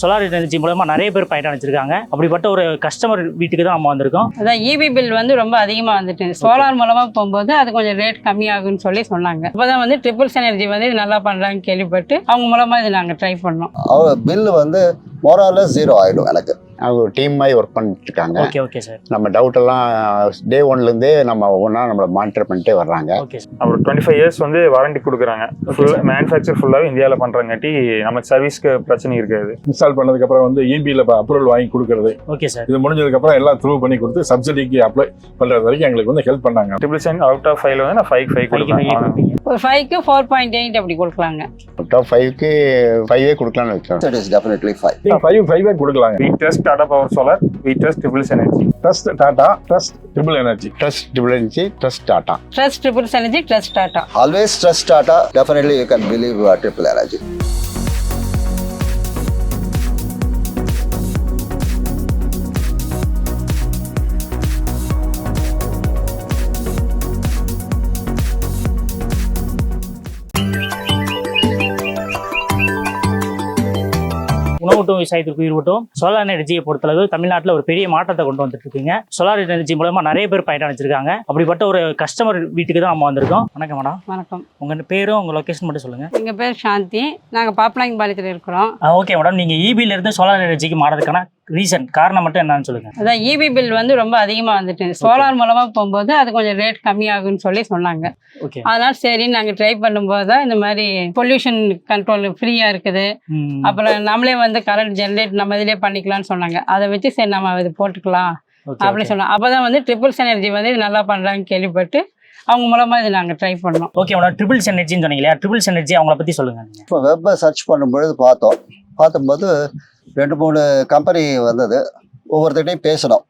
Solar energy மூலமாக நிறைய பேர் பயனடைஞ்சிருக்காங்க அப்படிப்பட்ட ஒரு கஸ்டமர் வீட்டுக்கு தான் நம்ம வந்திருக்கோம் அதான் இபி e பில் வந்து ரொம்ப அதிகமாக வந்துட்டு சோலார் மூலமாக போகும்போது அது கொஞ்சம் ரேட் கம்மியாகும்னு சொல்லி சொன்னாங்க இப்போ வந்து ட்ரிபிள்ஸ் எனர்ஜி வந்து நல்லா பண்றாங்கன்னு கேள்விப்பட்டு அவங்க மூலமாக இது நாங்கள் ட்ரை பண்ணோம் பில் வந்து மொரால ஜீரோ ஆகிடும் எனக்கு அவங்க ஒரு டீம் மாதிரி ஒர்க் பண்ணிட்டு ஓகே ஓகே சார் நம்ம டவுட்டெல்லாம் டே ஒன்லேருந்தே நம்ம ஒவ்வொன்றா நம்மளை மானிட்டர் பண்ணிட்டே வர்றாங்க அவர் டுவெண்ட்டி ஃபைவ் இயர்ஸ் வந்து வாரண்டி கொடுக்குறாங்க ஃபுல் மேனுஃபேக்சர் ஃபுல்லாக இந்தியாவில் பண்ணுறங்காட்டி நம்ம சர்வீஸ்க்கு பிரச்சனை இருக்காது இன்ஸ்டால் பண்ணதுக்கப்புறம் வந்து இபியில் e அப்ரூவல் வாங்கி கொடுக்குறது ஓகே சார் இது முடிஞ்சதுக்கப்புறம் எல்லாம் த்ரூ பண்ணி கொடுத்து சப்சிடிக்கு அப்ளை பண்ணுறது வரைக்கும் எங்களுக்கு வந்து ஹெல்ப் பண்ணாங்க ட்ரிபிள் செவன் அவுட் ஆஃப் ஃபைவ்ல வந்து நான் ஃபைவ் ஃபைவ் கொடுக்குறேன் ஒரு ஃபைவ்க்கு ஃபோர் பாயிண்ட் எயிட் அப்படி கொடுக்கலாங்க டாப் ஃபைவ்க்கு ஃபைவே கொடுக்கலாம்னு வச்சோம் டெஃபினெட்லி ஃபைவ் ஃபைவ் ஃபைவே கொடுக்கலாங்க Tata Power Solar. We trust Triple Energy. Trust Tata, trust Triple Energy. Trust Triple Energy, trust Tata. Trust Triple Energy, trust Tata. Always trust Tata. Definitely you can believe uh, Triple Energy. கூட்டும் விவசாயத்துக்கு உயிர் solar எனர்ஜியை பொறுத்தளவு தமிழ்நாட்டில் ஒரு பெரிய மாற்றத்தை கொண்டு வந்துட்டு இருக்கீங்க சோலார் எனர்ஜி மூலமா நிறைய பேர் பயனடைஞ்சிருக்காங்க அப்படிப்பட்ட ஒரு கஸ்டமர் வீட்டுக்கு தான் நம்ம வந்திருக்கோம் வணக்கம் மேடம் வணக்கம் உங்க பேரும் உங்க லொகேஷன் மட்டும் சொல்லுங்க எங்க பேர் சாந்தி நாங்க பாப்பிளாங்க பாளையத்தில் இருக்கிறோம் ஓகே மேடம் நீங்க இபில e இருந்து சோலார் எனர்ஜிக்கு மாறதுக்கான ரீசன் காரணம் மட்டும் என்னன்னு சொல்லுங்க அதான் இபி e பில் வந்து ரொம்ப அதிகமாக வந்துட்டு சோலார் மூலமா போகும்போது அது கொஞ்சம் ரேட் கம்மியாகும்னு சொல்லி சொன்னாங்க அதனால சரி நாங்கள் ட்ரை பண்ணும்போது தான் இந்த மாதிரி பொல்யூஷன் கண்ட்ரோல் ஃப்ரீயா இருக்குது அப்புறம் நம்மளே வந்து கரண்ட் ஜென்ரேட் நம்ம இதிலே பண்ணிக்கலாம்னு சொன்னாங்க அதை வச்சு சரி நம்ம இது போட்டுக்கலாம் அப்படின்னு சொன்னோம் அப்போதான் வந்து ட்ரிபிள்ஸ் எனர்ஜி வந்து இது நல்லா பண்றாங்க கேள்விப்பட்டு அவங்க மூலமா இது நாங்க ட்ரை பண்ணோம் ஓகே மேடம் ட்ரிபிள்ஸ் எனர்ஜின்னு சொன்னீங்க இல்லையா ட்ரிபிள்ஸ் எனர்ஜி அவங்கள பத்தி சொல்லுங்க இப்போ வெப்ப சர்ச் பண்ணும்பொழுது பார்த்தோம் பார்த்தும்போது ரெண்டு மூணு கம்பெனி வந்தது ஒவ்வொருத்தர்கிட்டையும் பேசணும்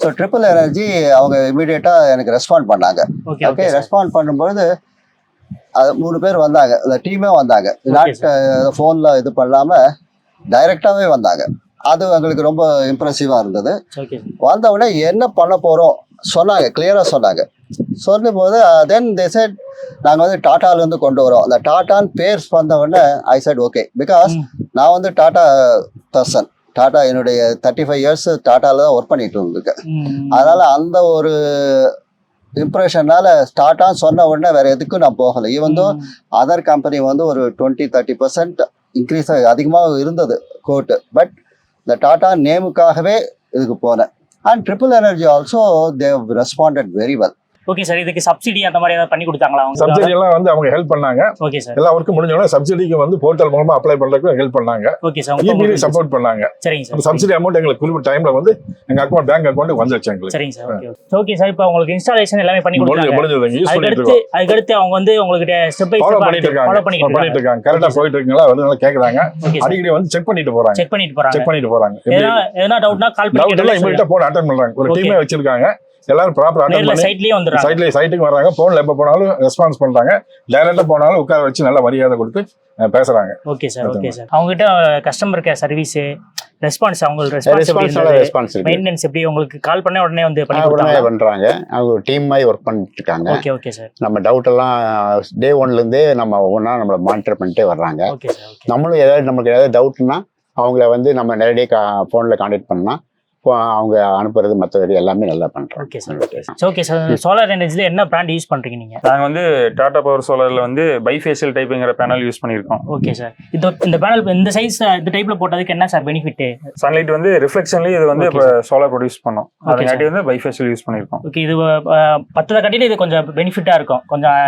ஸோ ட்ரிபிள் எனர்ஜி அவங்க இமீடியட்டாக எனக்கு ரெஸ்பாண்ட் பண்ணாங்க ஓகே ரெஸ்பாண்ட் பண்ணும்பொழுது அது மூணு பேர் வந்தாங்க இந்த டீமே வந்தாங்க நாட்டு ஃபோனில் இது பண்ணாமல் டைரெக்டாகவே வந்தாங்க அது எங்களுக்கு ரொம்ப இம்ப்ரெசிவாக இருந்தது வந்தவுடனே என்ன பண்ண போகிறோம் சொன்னாங்க கிளியராக சொன்னாங்க சொல்லும்போது போது தென் தே சைட் நாங்கள் வந்து டாட்டாலேருந்து கொண்டு வரோம் அந்த டாட்டான்னு பேர் வந்தவுடனே ஐ சைட் ஓகே பிகாஸ் நான் வந்து டாட்டா பர்சன் டாடா என்னுடைய தேர்ட்டி ஃபைவ் இயர்ஸ் டாட்டாவில் தான் ஒர்க் பண்ணிட்டு இருந்திருக்கேன் அதனால் அந்த ஒரு இம்ப்ரெஷனால ஸ்டார்டான்னு சொன்ன உடனே வேற எதுக்கும் நான் போகலை ஈவந்தும் அதர் கம்பெனி வந்து ஒரு டுவெண்ட்டி தேர்ட்டி பர்சன்ட் இன்க்ரீஸ் அதிகமாக இருந்தது கோட்டு பட் இந்த டாட்டா நேமுக்காகவே இதுக்கு போனேன் and triple energy also Dev responded very well okay sir இதுக்கு சப்சிடி அந்த மாதிரி ஏதாவது பண்ணி கொடுத்தாங்களா அவங்க சப்சிடி எல்லாம் வந்து அவங்க ஹெல்ப் பண்ணாங்க ஓகே சார் எல்லா ஒர்க்கும் முடிஞ்சோடனே சப்சிடிக்கு வந்து போர்ட்டல் மூலமா அப்ளை பண்றதுக்கு ஹெல்ப் பண்ணாங்க ஓகே சார் இபிடி சப்போர்ட் பண்ணாங்க சரிங்க சார் சப்சிடி அமௌண்ட் எங்களுக்கு குறிப்பிட்ட டைம்ல வந்து எங்க அக்கௌண்ட் பேங்க் அக்கௌண்ட் வந்துருச்சு எங்களுக்கு சரிங்க சார் ஓகே ஓகே சார் இப்போ உங்களுக்கு இன்ஸ்டாலேஷன் எல்லாமே பண்ணி கொடுத்தாங்க முடிஞ்சது யூஸ் பண்ணிட்டு அதுக்கு அடுத்து அவங்க வந்து உங்களுக்கு ஸ்டெப் பை ஸ்டெப் பண்ணிட்டு இருக்காங்க பண்ணிட்டு இருக்காங்க கரெக்ட்டா போயிட்டு இருக்கீங்களா வந்து நல்லா கேக்குறாங்க அடிக்கடி வந்து செக் பண்ணிட்டு போறாங்க செக் பண்ணிட்டு போறாங்க செக் பண்ணிட்டு போறாங்க ஏன்னா டவுட்னா கால் பண்ணி டவுட் எல்லாம் இமிடியேட்டா போன் அட்டெண்ட் பண்றாங்க ஒரு டீமே வச்சிருக்காங்க எல்லாரும் ப்ராப்பர் அட்டன் சைட்லயே வந்துறாங்க சைட்லயே சைட்டுக்கு வர்றாங்க போன்ல எப்ப போனாலும் ரெஸ்பான்ஸ் பண்றாங்க டைரக்டா போனாலும் உட்கார வச்சு நல்ல மரியாதை கொடுத்து பேசுறாங்க ஓகே சார் ஓகே சார் அவங்க கிட்ட கஸ்டமர் கேர் சர்வீஸ் ரெஸ்பான்ஸ் அவங்களுக்கு ரெஸ்பான்ஸ் ரெஸ்பான்ஸ் மெயின்டெனன்ஸ் எப்படி உங்களுக்கு கால் பண்ண உடனே வந்து பண்ணி உடனே பண்றாங்க அவங்க டீம் மாதிரி ஒர்க் பண்ணிட்டு இருக்காங்க ஓகே ஓகே சார் நம்ம டவுட் எல்லாம் டே ஒன்ல இருந்தே நம்ம ஒவ்வொன்றா நம்மள மானிட்டர் பண்ணிட்டே வர்றாங்க ஓகே நம்மளும் ஏதாவது நமக்கு ஏதாவது டவுட்னா அவங்கள வந்து நம்ம நேரடியாக ஃபோனில் கான்டாக்ட் பண்ணால் அவங்க அனுப்புறது மற்றபடி எல்லாமே நல்லா பண்ணுறோம் okay sir okay sir okay sir solar எனர்ஜில என்ன பிராண்ட் யூஸ் பண்ணுறீங்க நீங்க நாங்கள் வந்து டாடா பவர் சோலாரில் வந்து பைஃபேஷியல் டைப்புங்கிற பேனல் யூஸ் பண்ணியிருக்கோம் ஓகே சார் இது இந்த பேனல் இந்த சைஸ் இந்த டைப்பில் போட்டதுக்கு என்ன சார் பெனிஃபிட் சன்லைட் வந்து ரிஃப்ளெக்ஷன்லேயே இது வந்து இப்போ சோலார் ப்ரொடியூஸ் பண்ணோம் அதுக்காட்டி வந்து பைஃபேஷியல் யூஸ் பண்ணிருக்கோம் ஓகே இது பத்ததை காட்டியில் இது கொஞ்சம் பெனிஃபிட்டாக இருக்கும் கொஞ்சம்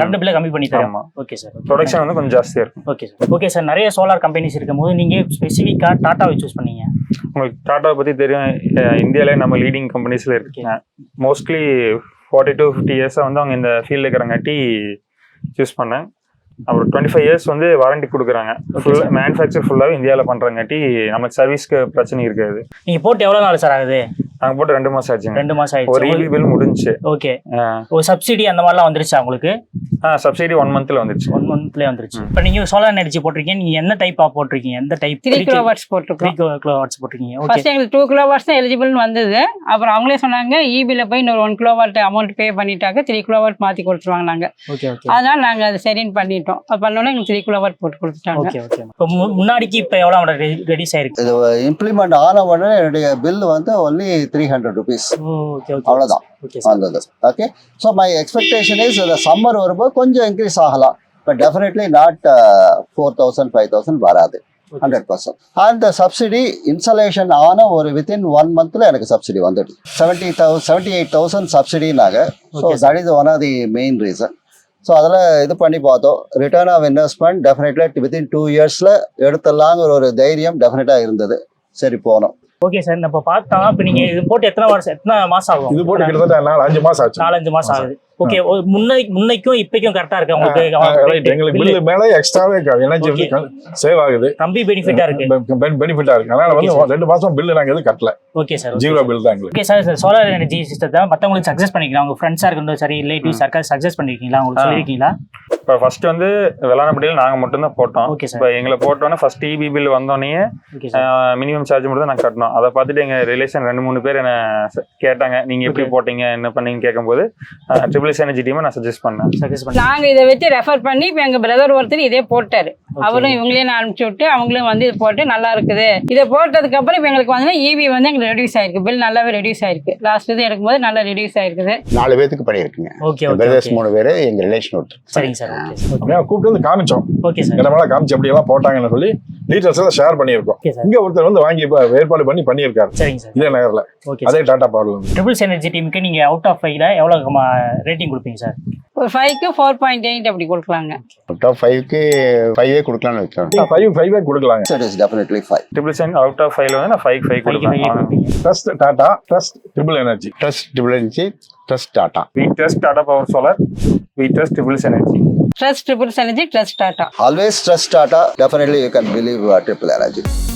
கரண்ட் பில்ல கம்மி பண்ணி தரமா ஓகே சார் ப்ரொடக்ஷன் வந்து கொஞ்சம் ஜாஸ்தியாக இருக்கும் ஓகே சார் ஓகே சார் நிறைய சோலார் கம்பெனிஸ் இருக்கும்போது நீங்க நீங்கள் ஸ்பெசிஃபிக்காக டாட்டாவை சூஸ் பண்ணீங்க உங்களுக்கு டாட்டாவை பற்றி தெரியும் இந்தியாவிலே நம்ம லீடிங் கம்பெனிஸில் இருக்கீங்க மோஸ்ட்லி ஃபார்ட்டி டு ஃபிஃப்டி இயர்ஸாக வந்து அவங்க இந்த ஃபீல்டில் இருக்கிறங்காட்டி சூஸ் பண்ணேன் அவர் டுவெண்ட்டி ஃபைவ் இயர்ஸ் வந்து வாரண்டி கொடுக்குறாங்க ஃபுல் மேனுஃபேக்சர் ஃபுல்லாகவே இந்தியாவில் பண்ணுறங்காட்டி நமக்கு சர்வீஸ்க்கு பிரச்சனை இருக்காது நீங்கள் போட்டு எவ்வளோ நாள் சார் ஆகுது நாங்கள் போட்டு ரெண்டு மாதம் ஆச்சு ரெண்டு மாதம் ஆயிடுச்சு ஒரு ஈவி பில் முடிஞ்சு ஓகே ஒரு சப்சிடி அந்த மாதிரிலாம் வந்துருச்சா உங்களுக்கு ஆ சப்சிடி ஒன் மந்த்தில் வந்துருச்சு ஒன் மந்த்லேயே வந்துருச்சு இப்போ நீங்கள் சோலார் எனர்ஜி போட்டிருக்கீங்க நீங்கள் என்ன டைப்பாக போட்டிருக்கீங்க எந்த டைப் த்ரீ கிலோ வாட்ஸ் போட்டிருக்கோம் த்ரீ கிலோ வாட்ஸ் போட்டிருக்கீங்க ஃபஸ்ட் எங்களுக்கு டூ கிலோ வாட்ஸ் தான் எலிஜிபிள்னு வந்தது அப்புறம் அவங்களே சொன்னாங்க ஈபியில் போய் இன்னொரு one kilo watt amount pay பண்ணிட்டாக்க த்ரீ கிலோ வாட் மாற்றி கொடுத்துருவாங்க நாங்கள் ஓகே அதனால் நாங்கள் அது சரின்னு பண்ணிட்டு பண்ணிட்டோம் பண்ணோன்னே எங்களுக்கு த்ரீ கிலோ போட்டு கொடுத்துட்டாங்க இப்போ முன்னாடிக்கு இப்போ எவ்வளோ அவங்களோட ரெடியூஸ் ஆயிருக்கு இது இம்ப்ளிமெண்ட் ஆன உடனே என்னுடைய பில் வந்து ஒன்லி த்ரீ ஹண்ட்ரட் ருபீஸ் அவ்வளோதான் வந்தது okay so my expectation is summer வரும்போது கொஞ்சம் இன்க்ரீஸ் ஆகலாம் but definitely not four thousand five thousand வராது ஹண்ட்ரட் பர்சன்ட் அந்த சப்சிடி இன்சலேஷன் ஆன ஒரு வித்தின் ஒன் மந்த்ல எனக்கு சப்சிடி வந்துடுது seventy thou seventy eight thousand சப்சிடினாங்க so that is one of the main reason so அதில் இது பண்ணி பார்த்தோம் return of investment definitely within two இயர்ஸில் எடுத்துடலாங்கிற ஒரு தைரியம் டெஃபினட்டாக இருந்தது சரி போனோம் ஓகே சார் இப்போ பார்த்தா இப்போ நீங்கள் இது போட்டு எத்தனை வருஷம் எத்தனை மாதம் ஆகும் இது போட்டு கிட்டத்தட்ட நாலு அஞ்சு மாதம் ஆச்சு நாலஞ்சு மாதம் ஆகுது ஓகே முன்னை முன்னைக்கும் இப்பக்கும் கரெக்டா இருக்கு உங்களுக்கு எங்களுக்கு பில்லு மேல எக்ஸ்ட்ராவே எனர்ஜி வந்து சேவ் ஆகுது கம்பி பெனிஃபிட்டா இருக்கு பெனிஃபிட்டா இருக்கு அதனால வந்து ரெண்டு மாசம் பில்லு நாங்க எதுவும் கட்டல ஓகே சார் ஜீரோ பில் தான் okay sir solar energy system தான் சக்சஸ் பண்ணிக்கலாம் உங்க ஃப்ரெண்ட்ஸா இருக்கட்டும் சரி ரிலேட்டிவ்ஸ் யாருக்காவது சக்சஸ் பண்ணிருக்கீங்களா உங்களுக்கு சொல்லிருக்கீங்களா இப்போ ஃபர்ஸ்ட் வந்து வெள்ளானப்பட்டியில் நாங்கள் மட்டும்தான் போட்டோம் ஓகே இப்போ எங்களை போட்டோன்னே ஃபர்ஸ்ட் டிபி பில் வந்தோடனே மினிமம் சார்ஜ் மட்டும் தான் நாங்கள் கட்டணும் அதை பார்த்துட்டு எங்கள் ரிலேஷன் ரெண்டு மூணு பேர் என்ன கேட்டாங்க நீங்கள் எப்படி போட்டீங்க என்ன பண்ணீங்கன்னு கேட்கும்போது ட்ரிபிள்ஸ் எனர்ஜி டீம் நான் சஜஸ்ட் பண்ணேன் சஜஸ்ட் பண்ணேன் நாங்கள் இதை வச்சு ரெஃபர் பண்ணி இப்போ எங்கள் பிரதர் ஒருத்தர் இதே போட்டார் அவரும் இவங்களையும் நான் அனுப்பிச்சி விட்டு அவங்களும் வந்து இது போட்டு நல்லா இருக்குது இதை போட்டதுக்கு அப்புறம் இப்போ எங்களுக்கு வந்து இவி e வந்து எங்களுக்கு ரெடியூஸ் ஆயிருக்கு பில் நல்லாவே ரெடியூஸ் ஆயிருக்கு லாஸ்ட் இது எடுக்கும்போது நல்லா ரெடியூஸ் ஆயிருக்குது நாலு பேத்துக்கு இருக்குங்க ஓகே பிரதர்ஸ் மூணு பேர் எங்கள் ரிலேஷன் ஒருத்தர் சரிங்க சார் கூப்பிட்டு வந்து காமிச்சோம் ஓகே சார் காமிச்சு அப்படியெல்லாம் போட்டாங்கன்னு சொல்லி டீட்டெயில்ஸ் எல்லாம் ஷேர் பண்ணியிருக்கோம் இங்க ஒருத்தர் வந்து வாங்கி ஏற்பாடு பண்ணி பண்ணியிருக்காரு சரிங்க இதே நகர்ல அதே டாடா பவர் ட்ரிபிள்ஸ் எனர்ஜி டீமுக்கு நீங்க அவுட் ஆஃப் ஃபைவ்ல எவ்வளவு ரேட்டிங் கொடுப்பீங்க சார் ஒரு ஃபைவ்க்கு ஃபோர் பாயிண்ட் எயிட் அப்படி கொடுக்கலாங்க ஆஃப் ஃபைவ்க்கு ஃபைவே கொடுக்கலாம்னு வச்சோம் ஃபைவ் ஃபைவே கொடுக்கலாங்க sir is definitely five triple Sen out of ஃபைவ்ல வந்து நான் ஃபைவ் ஃபைவ் கொடுக்கலாம் trust Tata trust triple energy trust triple energy Trust Tata. We trust Tata Power Solar. We trust Triple Energy. Trust Triple Energy. Trust Tata. Always trust Tata. Definitely you can believe Triple Energy.